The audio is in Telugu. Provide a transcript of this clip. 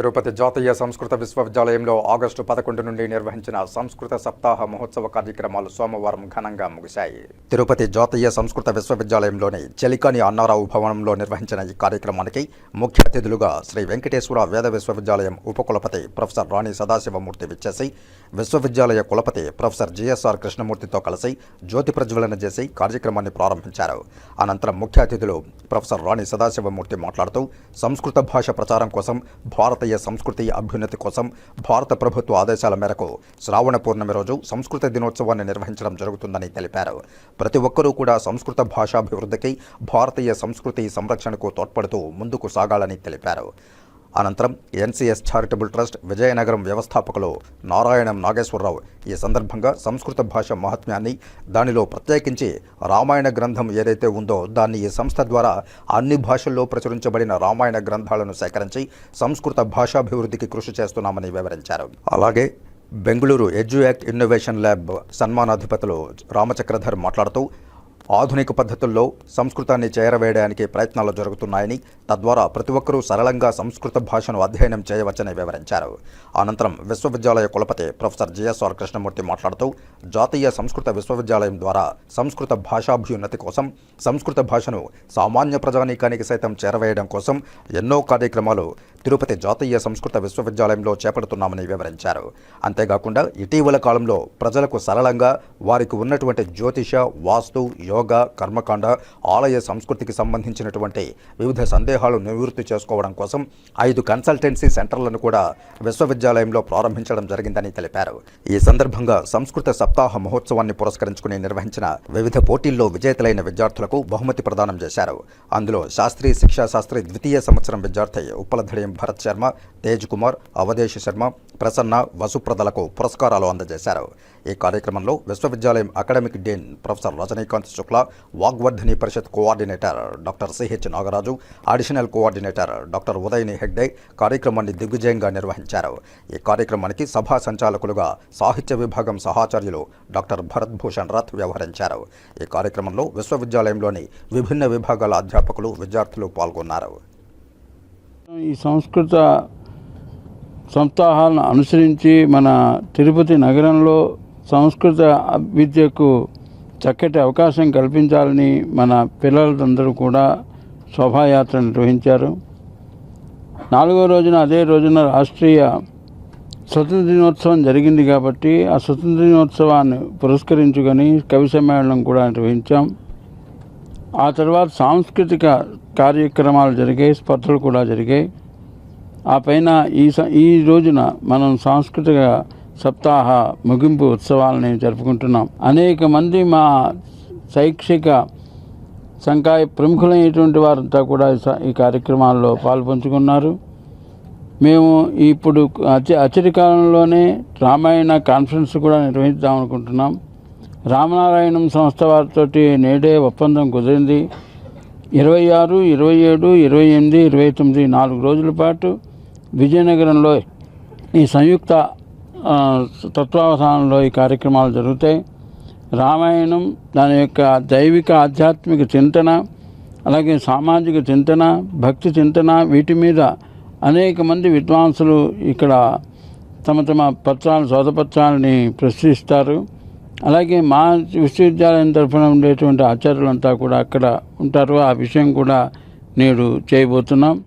తిరుపతి జాతీయ సంస్కృత విశ్వవిద్యాలయంలో ఆగస్టు పదకొండు నుండి నిర్వహించిన సంస్కృత సప్తాహ మహోత్సవ కార్యక్రమాలు సోమవారం ఘనంగా ముగిశాయి. తిరుపతి జాతీయ సంస్కృత విశ్వవిద్యాలయంలోని చెలికాని అన్నారావు భవనంలో నిర్వహించిన ఈ కార్యక్రమానికి ముఖ్య అతిథులుగా శ్రీ వెంకటేశ్వర వేద విశ్వవిద్యాలయం ఉపకులపతి ప్రొఫెసర్ రాణి సదాశివమూర్తి విచ్చేసి విశ్వవిద్యాలయ కులపతి ప్రొఫెసర్ జిఎస్ఆర్ కృష్ణమూర్తితో కలిసి జ్యోతి ప్రజ్వలన చేసి కార్యక్రమాన్ని ప్రారంభించారు. అనంతరం ముఖ్య అతిథులు ప్రొఫెసర్ రాణి సదాశివమూర్తి మాట్లాడుతూ సంస్కృత భాష ప్రచారం కోసం భారతీయ సంస్కృతి అభ్యున్నతి కోసం భారత ప్రభుత్వ ఆదేశాల మేరకు శ్రావణ పూర్ణమి రోజు సంస్కృత దినోత్సవాన్ని నిర్వహించడం జరుగుతుందని తెలిపారు. ప్రతి ఒక్కరూ కూడా సంస్కృత భాషాభివృద్ధికి భారతీయ సంస్కృతి సంరక్షణకు తోడ్పడుతూ ముందుకు సాగాలని తెలిపారు. అనంతరం ఎన్సీఎస్ చారిటబుల్ ట్రస్ట్ విజయనగరం వ్యవస్థాపకులు నారాయణం నాగేశ్వరరావు ఈ సందర్భంగా సంస్కృత భాష మహాత్మ్యాన్ని దానిలో ప్రత్యేకించి రామాయణ గ్రంథం ఏదైతే ఉందో దాన్ని ఈ సంస్థ ద్వారా అన్ని భాషల్లో ప్రచురించబడిన రామాయణ గ్రంథాలను సేకరించి సంస్కృత భాషాభివృద్ధికి కృషి చేస్తున్నామని వివరించారు. అలాగే బెంగళూరు ఎడ్యుయాక్ట్ ఇన్నోవేషన్ ల్యాబ్ సన్మానాధిపతులు రామచక్రధర్ మాట్లాడుతూ ఆధునిక పద్ధతుల్లో సంస్కృతాన్ని చేరవేయడానికి ప్రయత్నాలు జరుగుతున్నాయని తద్వారా ప్రతి ఒక్కరూ సరళంగా సంస్కృత భాషను అధ్యయనం చేయవచ్చని వివరించారు. అనంతరం విశ్వవిద్యాలయ కులపతి ప్రొఫెసర్ జిఎస్ఆర్ కృష్ణమూర్తి మాట్లాడుతూ జాతీయ సంస్కృత విశ్వవిద్యాలయం ద్వారా సంస్కృత భాషాభ్యున్నతి కోసం సంస్కృత భాషను సామాన్య ప్రజానీకానికి సైతం చేరవేయడం కోసం ఎన్నో కార్యక్రమాలు తిరుపతి జాతీయ సంస్కృత విశ్వవిద్యాలయంలో చేపడుతున్నామని వివరించారు. అంతేకాకుండా ఇటీవల కాలంలో ప్రజలకు సరళంగా వారికి ఉన్నటువంటి జ్యోతిష వాస్తు యోగ కర్మకాండ ఆలయ సంస్కృతికి సంబంధించినటువంటి వివిధ సందేహాలు నివృత్తి చేసుకోవడం కోసం ఐదు కన్సల్టెన్సీ సెంటర్లను కూడా విశ్వవిద్యాలయంలో ప్రారంభించడం జరిగిందని తెలిపారు. ఈ సందర్భంగా సంస్కృత సప్తాహ మహోత్సవాన్ని పురస్కరించుకుని నిర్వహించిన వివిధ పోటీల్లో విజేతలైన విద్యార్థులకు బహుమతి ప్రదానం చేశారు. అందులో శాస్త్రీయ శిక్షాశాస్త్రి ద్వితీయ సంవత్సరం విద్యార్థి ఉప్పలధడియం భరత్ శర్మ తేజ్ కుమార్ అవధేష్ శర్మ ప్రసన్న వసుప్రదలకు పురస్కారాలు అందజేశారు. ఈ కార్యక్రమంలో విశ్వవిద్యాలయం academic dean professor Rajinikanth Shukla Vagvardhani Parishad coordinator doctor CH Nagaraju additional coordinator doctor Udayani Hegde కార్యక్రమాన్ని దిగ్విజయంగా నిర్వహించారు. ఈ కార్యక్రమానికి సభా సంచాలకులుగా సాహిత్య విభాగం సహాచార్యులు డాక్టర్ భరత్ భూషణ్ రథ్ వ్యవహరించారు. ఈ కార్యక్రమంలో విశ్వవిద్యాలయంలోని విభిన్న విభాగాల అధ్యాపకులు విద్యార్థులు పాల్గొన్నారు. ఈ సంస్కృత సప్తాహాలను అనుసరించి మన తిరుపతి నగరంలో సంస్కృత విద్యకు చక్కటి అవకాశం కల్పించాలని మన పిల్లలందరూ కూడా శోభాయాత్ర నిర్వహించారు. నాలుగో రోజున అదే రోజున రాష్ట్రీయ స్వతంత్ర దినోత్సవం జరిగింది కాబట్టి ఆ స్వతంత్ర దినోత్సవాన్ని పురస్కరించుకొని కవి సమ్మేళనం కూడా నిర్వహించాం. ఆ తర్వాత సాంస్కృతిక కార్యక్రమాలు జరిగాయి స్పర్ధలు కూడా జరిగాయి. ఆ పైన ఈ స ఈ రోజున మనం సాంస్కృతిక సప్తాహ ముగింపు ఉత్సవాలని జరుపుకుంటున్నాం. అనేక మంది మా శైక్షిక సంకాయ ప్రముఖులైనటువంటి వారంతా కూడా ఈ స- ఈ కార్యక్రమాల్లో పాల్పంచుకున్నారు. మేము ఇప్పుడు అతి అచరి కాలంలోనే రామాయణ కాన్ఫరెన్స్ కూడా నిర్వహిద్దాం అనుకుంటున్నాం. రామనారాయణం సంస్థ వారితో నేడే ఒప్పందం కుదిరింది. ఇరవై ఆరు ఇరవై ఏడు ఇరవై ఎనిమిది ఇరవై తొమ్మిది నాలుగు రోజుల పాటు విజయనగరంలో ఈ సంయుక్త తత్వావధానంలో ఈ కార్యక్రమాలు జరుగుతాయి. రామాయణం దాని యొక్క దైవిక ఆధ్యాత్మిక చింతన అలాగే సామాజిక చింతన భక్తి చింతన వీటి మీద అనేక మంది విద్వాంసులు ఇక్కడ తమ తమ పత్రాలు శోధపత్రాలని ప్రశ్నిస్తారు అలాగే మా విశ్వవిద్యాలయం తరఫున ఉండేటువంటి ఆచార్యులంతా కూడా అక్కడ ఉంటారు. ఆ విషయం కూడా నేడు చేయబోతున్నాం.